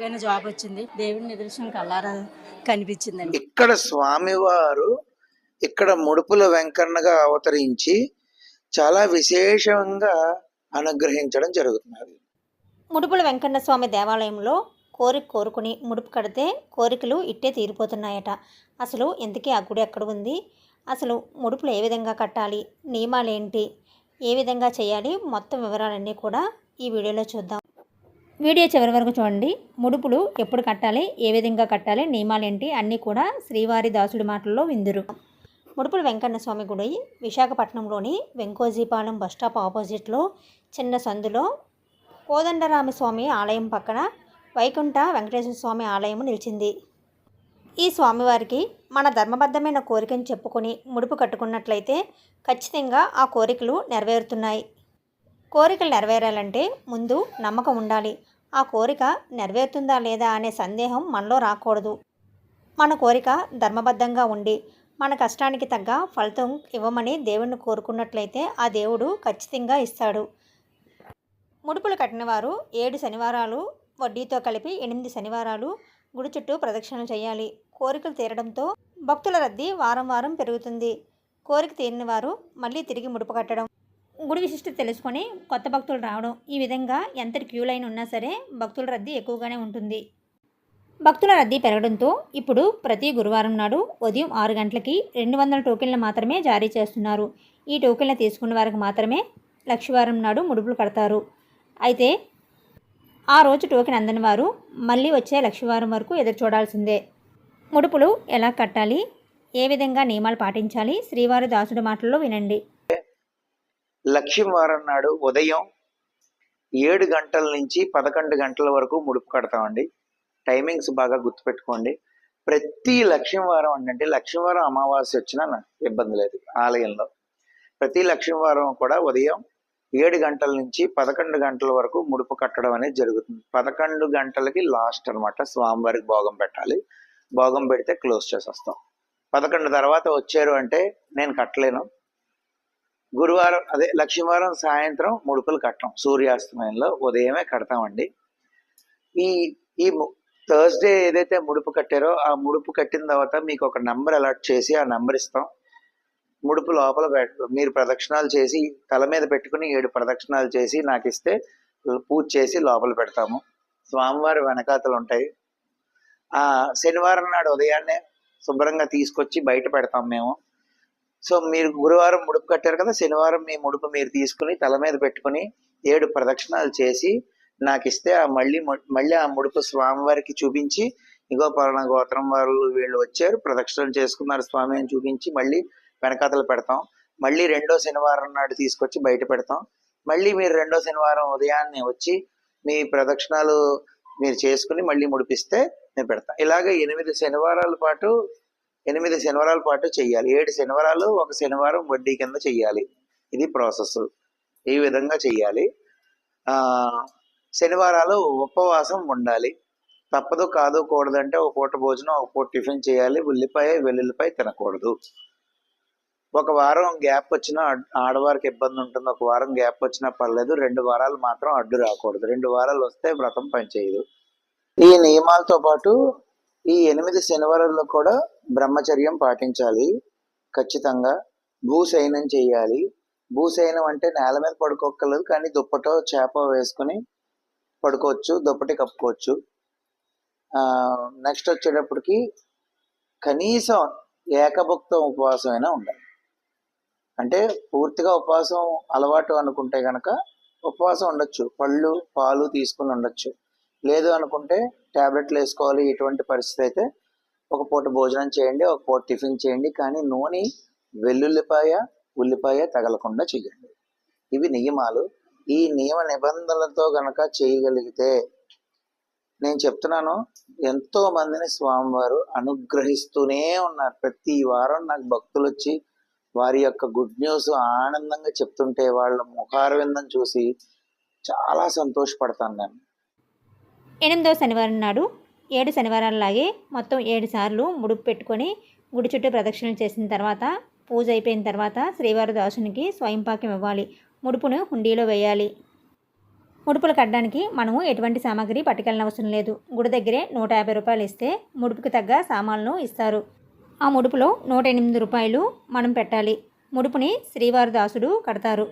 ఏదైనా జాబ్ వచ్చింది దేవుడి నిదర్శనం కల్లారా కనిపించిందండి. ఇక్కడ స్వామివారు ఇక్కడ ముడుపుల వెంకన్నగా అవతరించి చాలా విశేషంగా అనుగ్రహించడం జరుగుతున్నది. ముడుపుల వెంకన్న స్వామి దేవాలయంలో కోరిక కోరుకుని ముడుపు కడితే కోరికలు ఇట్టే తీరిపోతున్నాయట. అసలు ఇంతకీ ఆ గుడి ఎక్కడ ఉంది? అసలు ముడుపులు ఏ విధంగా కట్టాలి? నియమాలు ఏంటి ఏ విధంగా చేయాలి? మొత్తం వివరాలన్నీ కూడా ఈ వీడియోలో చూద్దాం. వీడియో చివరి వరకు చూడండి. ముడుపులు ఎప్పుడు కట్టాలి? ఏ విధంగా కట్టాలి? నియమాలేంటి అన్నీ కూడా శ్రీవారి దాసుడి మాటల్లో విందురు. ముడుపుల వెంకన్న స్వామి గుడి విశాఖపట్నంలోని వెంకోజీపాలెం బస్టాప్ ఆపోజిట్లో చిన్న సందులో కోదండరామ స్వామి ఆలయం పక్కన వైకుంఠ వెంకటేశ్వర స్వామి ఆలయం నిలిచింది. ఈ స్వామివారికి మన ధర్మబద్ధమైన కోరికను చెప్పుకొని ముడుపు కట్టుకున్నట్లయితే ఖచ్చితంగా ఆ కోరికలు నెరవేరుతున్నాయి. కోరికలు నెరవేరాలంటే ముందు నమ్మకం ఉండాలి. ఆ కోరిక నెరవేరుతుందా లేదా అనే సందేహం మనలో రాకూడదు. మన కోరిక ధర్మబద్ధంగా ఉండి మన కష్టానికి తగ్గ ఫలితం ఇవ్వమని దేవుణ్ణి కోరుకున్నట్లయితే ఆ దేవుడు ఖచ్చితంగా ఇస్తాడు. ముడుపులు కట్టినవారు ఏడు శనివారాలు వడ్డీతో కలిపి ఎనిమిది శనివారాలు గుడి చుట్టూ ప్రదక్షిణలు చేయాలి. కోరికలు తీరడంతో భక్తుల రద్దీ వారం వారం పెరుగుతుంది. కోరిక తీరిన వారు మళ్ళీ తిరిగి ముడుపు కట్టడం గుడి విశిష్టత తెలుసుకొని కొత్త భక్తులు రావడం ఈ విధంగా ఎంత క్యూ లైన్ ఉన్నా సరే భక్తుల రద్దీ ఎక్కువగానే ఉంటుంది. భక్తుల రద్దీ పెరగడంతో ఇప్పుడు ప్రతి గురువారం నాడు ఉదయం ఆరు గంటలకి రెండు వందల టోకెన్లు మాత్రమే జారీ చేస్తున్నారు. ఈ టోకెన్లు తీసుకున్న వారికి మాత్రమే లక్షవారం నాడు ముడుపులు కడతారు. అయితే ఆ రోజు టోకెన్ అందని వారు మళ్ళీ వచ్చే లక్షవారం వరకు ఎదురు చూడాల్సిందే. ముడుపులు ఎలా కట్టాలి? ఏ విధంగా నియమాలు పాటించాలి? శ్రీవారి దాసుడి మాటల్లో వినండి. లక్ష్యం వారం నాడు ఉదయం ఏడు గంటల నుంచి పదకొండు గంటల వరకు ముడుపు కడతామండి. టైమింగ్స్ బాగా గుర్తుపెట్టుకోండి. ప్రతి లక్ష్యం వారం అంటే లక్ష్యం వారం అమావాస్య వచ్చినా నాకు ఇబ్బంది లేదు ఆలయంలో. ప్రతి లక్ష్యం వారం కూడా ఉదయం ఏడు గంటల నుంచి పదకొండు గంటల వరకు ముడుపు కట్టడం అనేది జరుగుతుంది. పదకొండు గంటలకి లాస్ట్ అన్నమాట. స్వామివారికి భోగం పెట్టాలి. భోగం పెడితే క్లోజ్ చేసేస్తాం. పదకొండు తర్వాత వచ్చారు అంటే నేను కట్టలేను. గురువారం అదే లక్ష్మీవారం సాయంత్రం ముడుపులు కట్టం. సూర్యాస్తమయంలో ఉదయమే కడతామండి. ఈ ఈ థర్స్డే ఏదైతే ముడుపు కట్టారో ఆ ముడుపు కట్టిన తర్వాత మీకు ఒక నంబర్ అలర్ట్ చేసి ఆ నంబర్ ఇస్తాం. ముడుపు లోపల పెట్ట మీరు ప్రదక్షిణాలు చేసి తల మీద పెట్టుకుని ఏడు ప్రదక్షిణాలు చేసి నాకు ఇస్తే పూజ చేసి లోపల పెడతాము. స్వామివారి వెనకాతలు ఉంటాయి. ఆ శనివారం నాడు ఉదయాన్నే శుభ్రంగా తీసుకొచ్చి బయట పెడతాం మేము. సో మీరు గురువారం ముడుపు కట్టారు కదా శనివారం మీ ముడుపు మీరు తీసుకుని తల మీద పెట్టుకుని ఏడు ప్రదక్షిణాలు చేసి నాకు ఇస్తే ఆ మళ్ళీ మళ్ళీ ఆ ముడుపు స్వామివారికి చూపించి ఇగో పలానా గోత్రం వాళ్ళు వీళ్ళు వచ్చారు ప్రదక్షిణలు చేసుకున్నారు స్వామి అని చూపించి మళ్ళీ వెనకాతలు పెడతాం. మళ్ళీ రెండో శనివారం నాడు తీసుకొచ్చి బయట పెడతాం. మళ్ళీ మీరు రెండో శనివారం ఉదయాన్నే వచ్చి మీ ప్రదక్షిణాలు మీరు చేసుకుని మళ్ళీ ముడిపిస్తే నేను పెడతాం. ఇలాగ ఎనిమిది శనివారాల పాటు ఎనిమిది శనివారాల పాటు చేయాలి ఏడు శనివారాలు ఒక శనివారం వడ్డీ కింద చెయ్యాలి. ఇది ప్రాసెస్. ఈ విధంగా చెయ్యాలి. శనివారాలు ఉపవాసం ఉండాలి. తప్పదు కాదు కూడదంటే ఒక పూట భోజనం ఒక పూట టిఫిన్ చేయాలి. ఉల్లిపాయ వెల్లుల్లిపాయ తినకూడదు. ఒక వారం గ్యాప్ వచ్చినా ఆడవారికి ఇబ్బంది ఉంటుంది. ఒక వారం గ్యాప్ వచ్చినా పర్లేదు. రెండు వారాలు మాత్రం అడ్డు రాకూడదు. రెండు వారాలు వస్తే వ్రతం పనిచేయదు. ఈ నియమాలతో పాటు ఈ ఎనిమిది శనివారాల్లో కూడా బ్రహ్మచర్యం పాటించాలి. ఖచ్చితంగా భూశయనం చేయాలి. భూశయనం అంటే నేల మీద పడుకోక్కర్లేదు కానీ దుప్పటో చేప వేసుకుని పడుకోవచ్చు దుప్పటి కప్పుకోవచ్చు. నెక్స్ట్ వచ్చేటప్పటికి కనీసం ఏకభుక్త ఉపవాసం అయినా ఉండాలి. అంటే పూర్తిగా ఉపవాసం అలవాటు అనుకుంటే కనుక ఉపవాసం ఉండొచ్చు. పళ్ళు పాలు తీసుకుని ఉండొచ్చు. లేదు అనుకుంటే ట్యాబ్లెట్లు వేసుకోవాలి ఇటువంటి పరిస్థితి అయితే ఒక పూట భోజనం చేయండి ఒక పూట టిఫిన్ చేయండి కానీ నూనె వెల్లుల్లిపాయ ఉల్లిపాయ తగలకుండా చేయండి. ఇవి నియమాలు. ఈ నియమ నిబంధనలతో గనక చేయగలిగితే నేను చెప్తున్నాను ఎంతో మందిని స్వామివారు అనుగ్రహిస్తూనే ఉన్నారు. ప్రతి వారం నాకు భక్తులు వచ్చి వారి యొక్క గుడ్ న్యూస్ ఆనందంగా చెప్తుంటే వాళ్ళ ముఖారవిందం చూసి చాలా సంతోషపడతాను నేను. ఎనిమిదవ శనివారం నాడు ఏడు శనివారాలలాగే మొత్తం ఏడు సార్లు ముడుపు పెట్టుకొని గుడి చుట్టూ ప్రదక్షిణలు చేసిన తర్వాత పూజ అయిపోయిన తర్వాత శ్రీవారి దాసునికి స్వయంపాకం ఇవ్వాలి. ముడుపును హుండీలో వేయాలి. ముడుపులు కట్టడానికి మనము ఎటువంటి సామాగ్రి పట్టుకెళ్ళిన అవసరం లేదు. గుడి దగ్గరే నూట యాభై రూపాయలు ఇస్తే ముడుపుకి తగ్గ సామాన్లు ఇస్తారు. ఆ ముడుపులో నూట ఎనిమిది రూపాయలు మనం పెట్టాలి. ముడుపుని శ్రీవారి దాసుడు కడతారు.